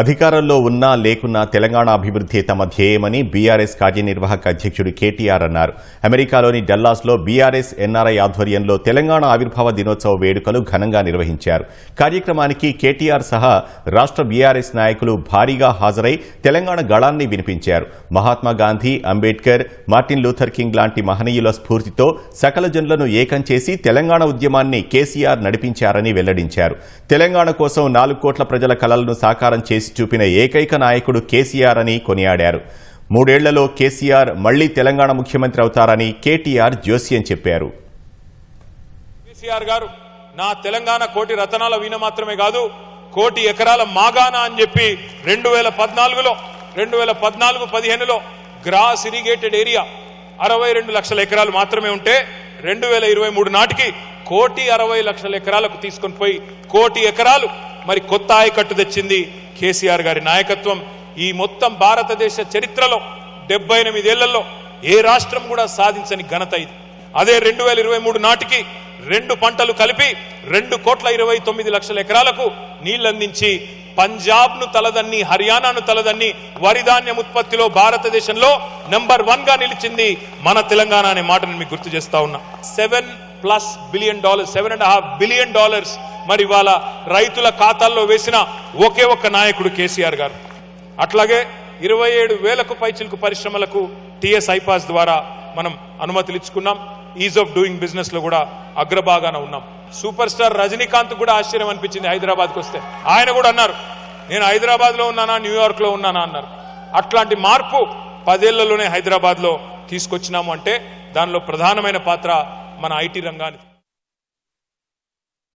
అధికారంలో ఉన్నా లేకున్నా తెలంగాణ అభివృద్ధి తమ ధ్యేయమని బీఆర్ఎస్ కార్యనిర్వాహక అధ్యక్షుడు కేటీఆర్ అన్నారు. అమెరికాలోని డల్లాస్లో బీఆర్ఎస్ ఎన్ఆర్ఐ ఆధ్వర్యంలో తెలంగాణ ఆవిర్భావ దినోత్సవ వేడుకలు ఘనంగా నిర్వహించారు. కార్యక్రమానికి కేటీఆర్ సహా రాష్ట్ర బీఆర్ఎస్ నాయకులు భారీగా హాజరై తెలంగాణ గళాన్ని వినిపించారు. Mahatma Gandhi Ambedkar Martin Luther King లాంటి మహనీయుల స్ఫూర్తితో సకల జనులను ఏకం చేసి తెలంగాణ ఉద్యమాన్ని కేసీఆర్ నడిపించారని వెల్లడించారు. తెలంగాణ కోసం నాలుగు కోట్ల ప్రజల కలలను సాకారం చేసి చూపిన ఏకైక నాయకుడు కేసీఆర్ అని కొనియాడారు. మూడేళ్ళలో కేసీఆర్ మళ్ళీ తెలంగాణ ముఖ్యమంత్రి అవుతారని కేటీఆర్ జోస్యం చెప్పారు. కేసీఆర్ గారు నా తెలంగాణ కోటి రతనాల వీణ మాత్రమే కాదు కోటి ఎకరాల మాగానా అని చెప్పి రెండు వేల పద్నాలుగులో రెండు వేల పద్నాలుగు పదిహేనులో గ్రాస్ ఇరిగేటెడ్ ఏరియా అరవై రెండు లక్షల ఎకరాలు మాత్రమే ఉంటే రెండు వేల ఇరవై మూడు నాటికి కోటి అరవై లక్షల ఎకరాలకు తీసుకొని పోయి కోటి ఎకరాలు మరి కొత్త ఆయకట్టు తెచ్చింది కేసీఆర్ గారి నాయకత్వం. ఈ మొత్తం భారతదేశ చరిత్రలో డెబ్బై ఎనిమిదేళ్ళలో ఏ రాష్ట్రం కూడా సాధించని ఘనత ఇది. అదే రెండు వేల ఇరవై మూడు నాటికి రెండు పంటలు కలిపి రెండు కోట్ల ఇరవై తొమ్మిది లక్షల ఎకరాలకు నీళ్ళందించి పంజాబ్ను తలదన్ని హర్యానాను తలదన్ని వరి ధాన్యం ఉత్పత్తిలో భారతదేశంలో నెంబర్ వన్గా నిలిచింది మన తెలంగాణ అనే మాటను మీకు గుర్తు చేస్తా ఉన్నా. Seven plus billion dollars seven and half billion dollars మరి ఇవాళ రైతుల ఖాతాల్లో వేసిన ఒకే ఒక్క నాయకుడు కేసీఆర్ గారు. అట్లాగే ఇరవై ఏడు వేలకు పైచిలుకు పరిశ్రమలకు టిఎస్ ఐపాస్ ద్వారా మనం అనుమతులు ఇచ్చుకున్నాం ఈజ్ ఆఫ్ డూయింగ్ బిజినెస్లో కూడా అగ్రభాగాన ఉన్నాం. సూపర్ స్టార్ రజనీకాంత్ కూడా ఆశ్చర్యం అనిపించింది హైదరాబాద్కి వస్తే. ఆయన కూడా అన్నారు నేను హైదరాబాద్లో ఉన్నానా న్యూయార్క్లో ఉన్నానా? అన్నారు. అట్లాంటి మార్పు పదేళ్ళలోనే హైదరాబాద్లో తీసుకొచ్చినాము అంటే దానిలో ప్రధానమైన పాత్ర మన ఐటీ రంగానికి